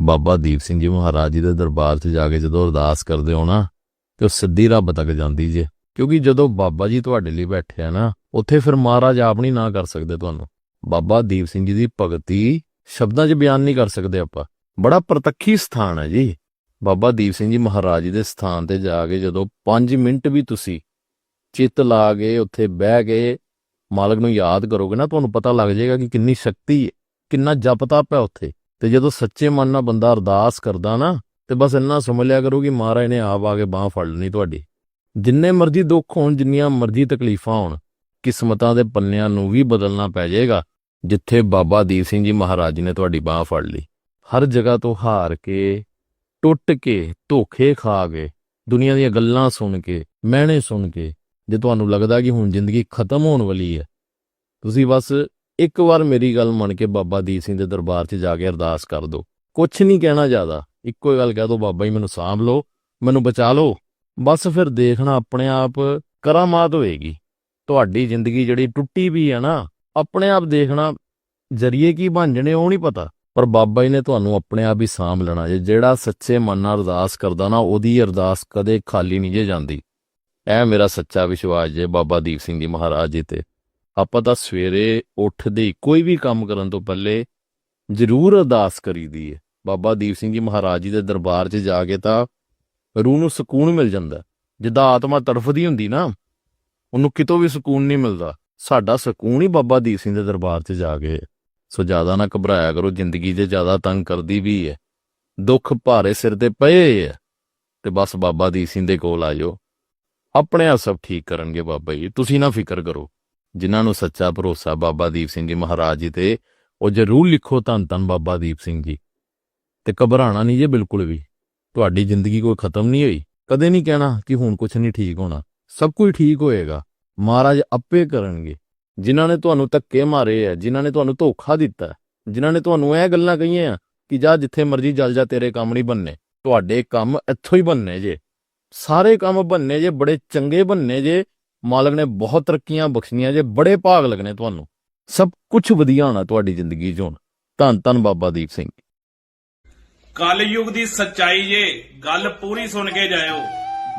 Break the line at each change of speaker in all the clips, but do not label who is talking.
ਬਾਬਾ ਦੀਪ ਸਿੰਘ ਜੀ ਮਹਾਰਾਜ ਜੀ ਦੇ ਦਰਬਾਰ 'ਚ ਜਾ ਕੇ ਜਦੋਂ ਅਰਦਾਸ ਕਰਦੇ ਹੋ ਨਾ, ਤੇ ਉਹ ਸਿੱਧੀ ਰੱਬ ਤੱਕ ਜਾਂਦੀ ਜੇ। ਕਿਉਂਕਿ ਜਦੋਂ ਬਾਬਾ ਜੀ ਤੁਹਾਡੇ ਲਈ ਬੈਠੇ ਆ ਨਾ, ਉੱਥੇ ਫਿਰ ਮਹਾਰਾਜ ਆਪ ਨਹੀਂ ਨਾ ਕਰ ਸਕਦੇ ਤੁਹਾਨੂੰ। ਬਾਬਾ ਦੀਪ ਸਿੰਘ ਜੀ ਦੀ ਭਗਤੀ ਸ਼ਬਦਾਂ 'ਚ ਬਿਆਨ ਨਹੀਂ ਕਰ ਸਕਦੇ ਆਪਾਂ। ਬੜਾ ਪ੍ਰਤੱਖੀ ਸਥਾਨ ਹੈ ਜੀ। ਬਾਬਾ ਦੀਪ ਸਿੰਘ ਜੀ ਮਹਾਰਾਜ ਜੀ ਦੇ ਸਥਾਨ ਤੇ ਜਾ ਕੇ ਜਦੋਂ 5 ਮਿੰਟ ਵੀ ਤੁਸੀਂ ਚਿੱਤ ਲਾ ਕੇ ਉੱਥੇ ਬਹਿ ਕੇ ਮਾਲਕ ਨੂੰ ਯਾਦ ਕਰੋਗੇ ਨਾ, ਤੁਹਾਨੂੰ ਪਤਾ ਲੱਗ ਜਾਏਗਾ ਕਿ ਕਿੰਨੀ ਸ਼ਕਤੀ ਹੈ, ਕਿੰਨਾ ਜਪ ਤਪ ਹੈ ਉੱਥੇ। ਤੇ ਜਦੋਂ ਸੱਚੇ ਮਨ ਨਾਲ ਬੰਦਾ ਅਰਦਾਸ ਕਰਦਾ ਨਾ, ਤੇ ਬਸ ਇੰਨਾ ਸਮਝ ਲਿਆ ਕਰੋ ਕਿ ਮਹਾਰਾਜ ਨੇ ਆਪ ਆ ਕੇ ਬਾਹ ਫੜ ਲੈਣੀ ਤੁਹਾਡੀ। ਜਿੰਨੇ ਮਰਜ਼ੀ ਦੁੱਖ ਹੋਣ, ਜਿੰਨੀਆਂ ਮਰਜ਼ੀ ਤਕਲੀਫਾਂ ਹੋਣ, ਕਿਸਮਤਾਂ ਦੇ ਪੰਨਿਆਂ ਨੂੰ ਵੀ ਬਦਲਣਾ ਪੈ ਜਾਏਗਾ, ਜਿੱਥੇ ਬਾਬਾ ਦੀਪ ਸਿੰਘ ਜੀ ਮਹਾਰਾਜ ਨੇ ਤੁਹਾਡੀ ਬਾਹ ਫੜ ਲਈ। ਹਰ ਜਗ੍ਹਾ ਤੋਂ ਹਾਰ ਕੇ, ਟੁੱਟ ਕੇ, ਧੋਖੇ ਖਾ ਕੇ, ਦੁਨੀਆ ਦੀਆਂ ਗੱਲਾਂ ਸੁਣ ਕੇ, ਮਹਿਣੇ ਸੁਣ ਕੇ, ਜੇ ਤੁਹਾਨੂੰ ਲੱਗਦਾ ਕਿ ਹੁਣ ਜ਼ਿੰਦਗੀ ਖਤਮ ਹੋਣ ਵਾਲੀ ਹੈ, ਤੁਸੀਂ ਬਸ ਇੱਕ ਵਾਰ ਮੇਰੀ ਗੱਲ ਮੰਨ ਕੇ ਬਾਬਾ ਦੀਪ ਸਿੰਘ ਦੇ ਦਰਬਾਰ 'ਚ ਜਾ ਕੇ ਅਰਦਾਸ ਕਰ ਦਿਓ। ਕੁਝ ਨਹੀਂ ਕਹਿਣਾ ਜ਼ਿਆਦਾ। ਇੱਕੋ ਹੀ ਗੱਲ ਕਹਿ ਦਿਓ, ਬਾਬਾ ਜੀ ਮੈਨੂੰ ਸਾਂਭ ਲਓ, ਮੈਨੂੰ ਬਚਾ ਲਓ। ਬਸ ਫਿਰ ਦੇਖਣਾ ਆਪਣੇ ਆਪ ਕਰਾਮਾਤ ਹੋਏਗੀ। ਤੁਹਾਡੀ ਜ਼ਿੰਦਗੀ ਜਿਹੜੀ ਟੁੱਟੀ ਵੀ ਹੈ ਨਾ, ਆਪਣੇ ਆਪ ਦੇਖਣਾ ਜਰੀਏ ਕੀ ਬਣ ਜਣੇ ਉਹ ਨਹੀਂ ਪਤਾ। ਪਰ ਬਾਬਾ ਜੀ ਨੇ ਤੁਹਾਨੂੰ ਆਪਣੇ ਆਪ ਹੀ ਸਾਂਭ ਲੈਣਾ ਜੇ, ਜਿਹੜਾ ਸੱਚੇ ਮਨ ਨਾਲ ਅਰਦਾਸ ਕਰਦਾ ਨਾ, ਉਹਦੀ ਅਰਦਾਸ ਕਦੇ ਖਾਲੀ ਨਹੀਂ ਜੇ ਜਾਂਦੀ। ਇਹ ਮੇਰਾ ਸੱਚਾ ਵਿਸ਼ਵਾਸ ਜੇ ਬਾਬਾ ਦੀਪ ਸਿੰਘ ਜੀ ਮਹਾਰਾਜ ਜੀ ਤੇ। ਆਪਾਂ ਤਾਂ ਸਵੇਰੇ ਉੱਠਦੇ ਕੋਈ ਵੀ ਕੰਮ ਕਰਨ ਤੋਂ ਪਹਿਲੇ ਜ਼ਰੂਰ ਅਰਦਾਸ ਕਰੀਦੀ ਹੈ ਬਾਬਾ ਦੀਪ ਸਿੰਘ ਜੀ ਮਹਾਰਾਜ ਜੀ ਦੇ ਦਰਬਾਰ 'ਚ ਜਾ ਕੇ ਤਾਂ ਰੂਹ ਨੂੰ ਸਕੂਨ ਮਿਲ ਜਾਂਦਾ। ਜਿੱਦਾਂ ਆਤਮਾ ਤੜਫਦੀ ਹੁੰਦੀ ਨਾ, ਉਹਨੂੰ ਕਿਤੋਂ ਵੀ ਸਕੂਨ ਨਹੀਂ ਮਿਲਦਾ। ਸਾਡਾ ਸਕੂਨ ਹੀ ਬਾਬਾ ਦੀਪ ਸਿੰਘ ਦੇ ਦਰਬਾਰ 'ਚ ਜਾ ਕੇ ਹੈ। ਸੋ ਜ਼ਿਆਦਾ ਨਾ ਘਬਰਾਇਆ ਕਰੋ, ਜ਼ਿੰਦਗੀ 'ਚ ਜ਼ਿਆਦਾ ਤੰਗ ਕਰਦੀ ਵੀ ਹੈ ਦੁੱਖ ਭਾਰੇ ਸਿਰ ਤੇ ਪਏ ਹੈ ਤੇ ਬਸ ਬਾਬਾ ਦੀਪ ਸਿੰਘ ਦੇ ਕੋਲ ਆ ਜਾਓ। ਆਪਣੇ ਆਪ ਸਭ ਠੀਕ ਕਰਨਗੇ ਬਾਬਾ ਜੀ। ਤੁਸੀਂ ਨਾ ਫਿਕਰ ਕਰੋ। ਜਿਨ੍ਹਾਂ ਨੂੰ ਸੱਚਾ ਭਰੋਸਾ ਬਾਬਾ ਦੀਪ ਸਿੰਘ ਜੀ ਮਹਾਰਾਜ ਜੀ ਤੇ ਉਹ ਜ਼ਰੂਰ ਲਿਖੋ ਧੰਨ ਧੰਨ ਬਾਬਾ ਦੀਪ ਸਿੰਘ ਜੀ। ਤੇ ਘਬਰਾਣਾ ਨਹੀਂ ਜੇ ਬਿਲਕੁਲ ਵੀ। ਤੁਹਾਡੀ ਜ਼ਿੰਦਗੀ ਕੋਈ ਖਤਮ ਨਹੀਂ ਹੋਈ। ਕਦੇ ਨਹੀਂ ਕਹਿਣਾ ਕਿ ਹੁਣ ਕੁਝ ਨਹੀਂ ਠੀਕ ਹੋਣਾ। ਸਭ ਕੁਝ ਠੀਕ ਹੋਏਗਾ। ਮਹਾਰਾਜ ਆਪੇ ਕਰਨਗੇ। ਜਿਨ੍ਹਾਂ ਨੇ ਤੁਹਾਨੂੰ ਧੱਕੇ ਮਾਰੇ ਆ ਜਿਨ੍ਹਾਂ ਨੇ ਤੁਹਾਨੂੰ ਧੋਖਾ ਦਿੱਤਾ ਹੈ, ਜਿਨ੍ਹਾਂ ਨੇ ਤੁਹਾਨੂੰ ਇਹ ਗੱਲਾਂ ਕਹੀਆਂ ਕਿ ਜਾ ਜਿੱਥੇ ਮਰਜ਼ੀ ਜਲ ਜਾ ਤੇਰੇ ਕੰਮ ਨਹੀਂ ਬੰਨੇ। ਤੁਹਾਡੇ ਕੰਮ ਇੱਥੋਂ ਹੀ ਬੰਨੇ ਜੇ। ਸਾਰੇ ਕੰਮ ਬੰਨੇ ਜੇ ਬੜੇ ਚੰਗੇ ਬੰਨੇ ਜੇ। ਮਾਲਕ ਨੇ ਬਹੁਤ ਤਰੱਕੀਆਂ ਬਖਸ਼ੀਆਂ ਜੇ ਬੜੇ ਭਾਗ ਲੱਗਣੇ ਤੁਹਾਨੂੰ। ਸਭ ਕੁਝ ਵਧੀਆ ਹੋਣਾ ਤੁਹਾਡੀ ਜ਼ਿੰਦਗੀ 'ਚ ਹੁਣ ਧੰਨ ਧੰਨ ਬਾਬਾ ਦੀਪ ਸਿੰਘ।
ਕਲਯੁਗ ਦੀ ਸੱਚਾਈ ਜੇ ਗੱਲ ਪੂਰੀ ਸੁਣ ਕੇ ਜਾਇਓ।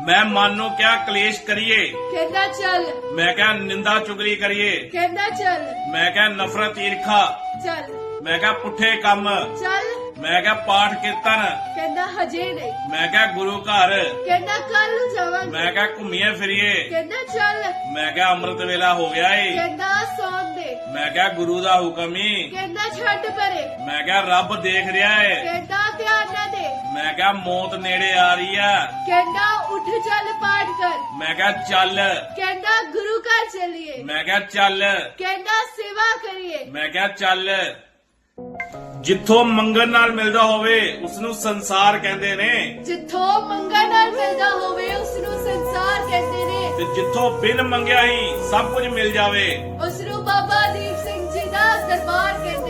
ਮੈਂ ਮਨ ਨੂੰ ਕਿਹਾ ਕਲੇਸ਼ ਕਰੀਏ?
ਕਹਿੰਦਾ ਚੱਲ।
ਮੈਂ ਕਿਹਾ ਨਿੰਦਾ ਚੁਗਲੀ ਕਰੀਏ?
ਕਹਿੰਦਾ ਚੱਲ।
ਮੈਂ ਕਿਹਾ ਨਫ਼ਰਤ ਈਰਖਾ?
ਚੱਲ।
ਮੈਂ ਕਿਹਾ ਪੁੱਠੇ ਕੰਮ?
ਚੱਲ।
ਮੈਂ ਕਿਹਾ ਪਾਠ ਕੀਰਤਨ
ਕਹਿੰਦਾ ਹਜੇ ਨਹੀਂ
ਮੈਂ ਕਿਹਾ ਗੁਰੂ ਘਰ
ਕਹਿੰਦਾ ਕੱਲ ਨੂੰ ਜਾਵਾਂਗੇ
ਮੈਂ ਕਿਹਾ ਘੁੰਮੀਏ ਫਿਰੀਏ
ਕਹਿੰਦਾ ਚੱਲ
ਮੈਂ ਕਿਹਾ ਅੰਮ੍ਰਿਤ ਵੇਲਾ ਹੋ ਗਿਆ ਏ
ਕਹਿੰਦਾ ਸੌਣ ਦੇ
ਮੈਂ ਕਿਹਾ ਗੁਰੂ ਦਾ ਹੁਕਮ ਹੀ
ਕਹਿੰਦਾ ਛੱਡ ਪਰੇ
ਮੈਂ ਕਿਹਾ ਰੱਬ ਦੇਖ ਰਿਹਾ ਏ
ਕਹਿੰਦਾ ਧਿਆਨ ਨਾ ਦੇ
ਮੈਂ ਕਿਹਾ ਮੌਤ ਨੇੜੇ ਆ ਰਹੀ ਆ
ਕਹਿੰਦਾ ਉੱਠ ਚੱਲ ਪਾਠ ਕਰ
ਮੈਂ ਕਿਹਾ ਚੱਲ
ਕਹਿੰਦਾ ਗੁਰੂ ਘਰ ਚਲੀਏ
ਮੈਂ ਕਿਹਾ ਚੱਲ
ਕਹਿੰਦਾ ਸੇਵਾ ਕਰੀਏ
ਮੈਂ ਕਿਹਾ ਚੱਲ ਜਿੱਥੋਂ ਮੰਗਣ ਨਾਲ ਮਿਲਦਾ ਹੋਵੇ ਉਸ ਨੂੰ ਸੰਸਾਰ ਕਹਿੰਦੇ ਨੇ।
ਜਿੱਥੋਂ ਮੰਗਣ ਨਾਲ ਮਿਲਦਾ ਹੋਵੇ ਉਸ ਨੂੰ ਸੰਸਾਰ ਕਹਿੰਦੇ ਨੇ।
ਤੇ ਜਿੱਥੋਂ ਬਿਨ ਮੰਗਿਆ ਹੀ ਸਭ ਕੁਝ ਮਿਲ ਜਾਵੇ।
ਉਸ ਨੂੰ ਬਾਬਾ ਦੀਪ ਸਿੰਘ ਜੀ ਦਾ ਦਰਬਾਰ ਕਹਿੰਦੇ